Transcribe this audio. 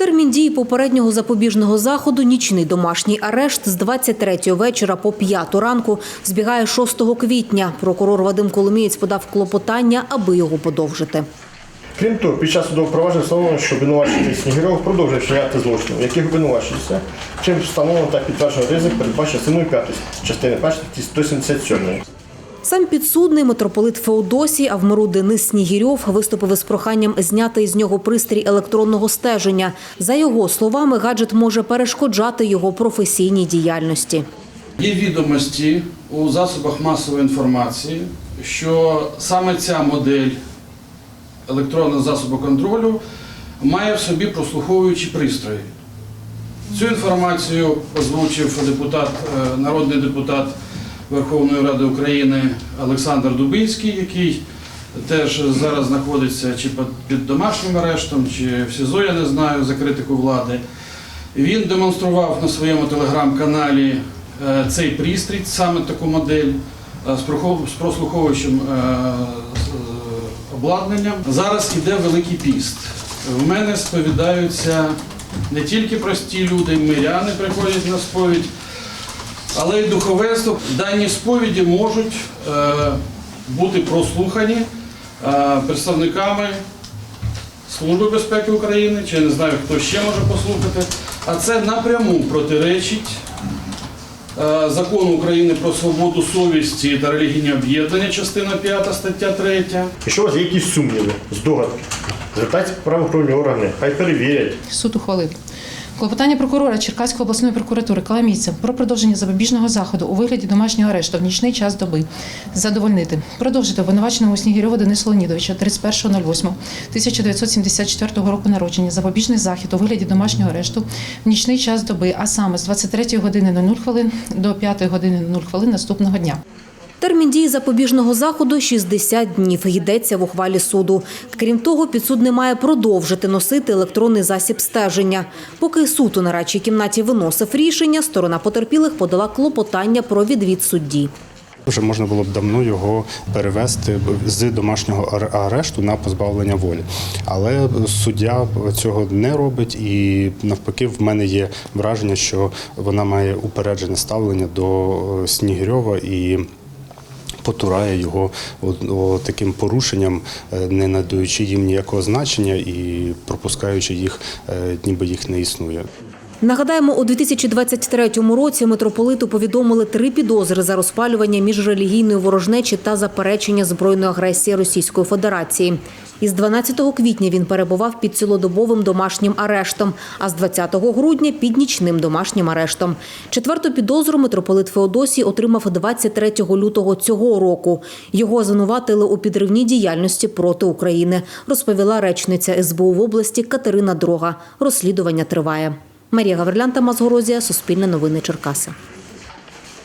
Термін дії попереднього запобіжного заходу нічний домашній арешт з 23 вечора по 5 ранку збігає 6 квітня. Прокурор Вадим Коломієць подав клопотання, аби його подовжити. Крім того, під час судового провадження встановлено, що обвинувачений Снігирьов продовжує вчиняти злочини, в яких обвинувачується, чим встановлено та підтверджено ризик, передбачено частиною 5 частини 1 статті 177. Сам підсудний митрополит Феодосій Авмиру Денис Снігірьов виступив із проханням зняти із нього пристрій електронного стеження. За його словами, гаджет може перешкоджати його професійній діяльності. Є відомості у засобах масової інформації, що саме ця модель електронного засобу контролю має в собі прослуховуючі пристрої. Цю інформацію озвучив депутат, е, народний депутат Верховної Ради України Олександр Дубинський, який теж зараз знаходиться чи під- домашнім арештом, чи в СІЗО, я не знаю, за критику влади. Він демонстрував на своєму телеграм-каналі е, цей пристрій, саме таку модель е, з прослуховуючим е, обладнанням. Зараз іде Великий піст. В мене сповідаються не тільки прості люди, миряни приходять на сповідь, але й духовенство. Дані сповіді можуть е, бути прослухані е, представниками Служби безпеки України, чи я не знаю, хто ще може послухати. А це напряму протиречить е, закону України про свободу совісті та релігійні об'єднання, частина 5 стаття 3. Якщо у вас є якісь сумніви, здогадки, звертайтеся в правоохоронні органи, хай перевірять. Суд ухвалив. Клопотання прокурора Черкаської обласної прокуратури Коломійця про продовження запобіжного заходу у вигляді домашнього арешту в нічний час доби задовольнити. Продовжити обвинуваченому Снігірьову Денису Леонідовича 31.08.1974 року народження запобіжний захід у вигляді домашнього арешту в нічний час доби, а саме з 23 години 00 хвилин до 5 години 0 хвилин наступного дня. Термін дії запобіжного заходу 60 днів. Йдеться в ухвалі суду. Крім того, підсудний має продовжити носити електронний засіб стеження. Поки суд у нарадчій кімнаті виносив рішення, сторона потерпілих подала клопотання про відвід судді. Вже можна було б давно його перевести з домашнього арешту на позбавлення волі. Але суддя цього не робить, і навпаки, в мене є враження, що вона має упереджене ставлення до е, Снігирьова і. Потурає його таким порушенням, е, не надаючи їм ніякого значення і пропускаючи їх, е, ніби їх не існує. Нагадаємо, у 2023 році митрополиту повідомили три підозри за розпалювання міжрелігійної ворожнечі та заперечення збройної агресії Російської Федерації. Із 12 квітня він перебував під цілодобовим домашнім арештом, а з 20 грудня під нічним домашнім арештом. Четверту підозру митрополит Феодосій отримав 23 лютого цього року. Його звинуватили у підривній діяльності проти України, розповіла речниця СБУ в області Катерина Дрога. Розслідування триває. Марія Гаврилян та Мазгорозія, Суспільне новини Черкаси.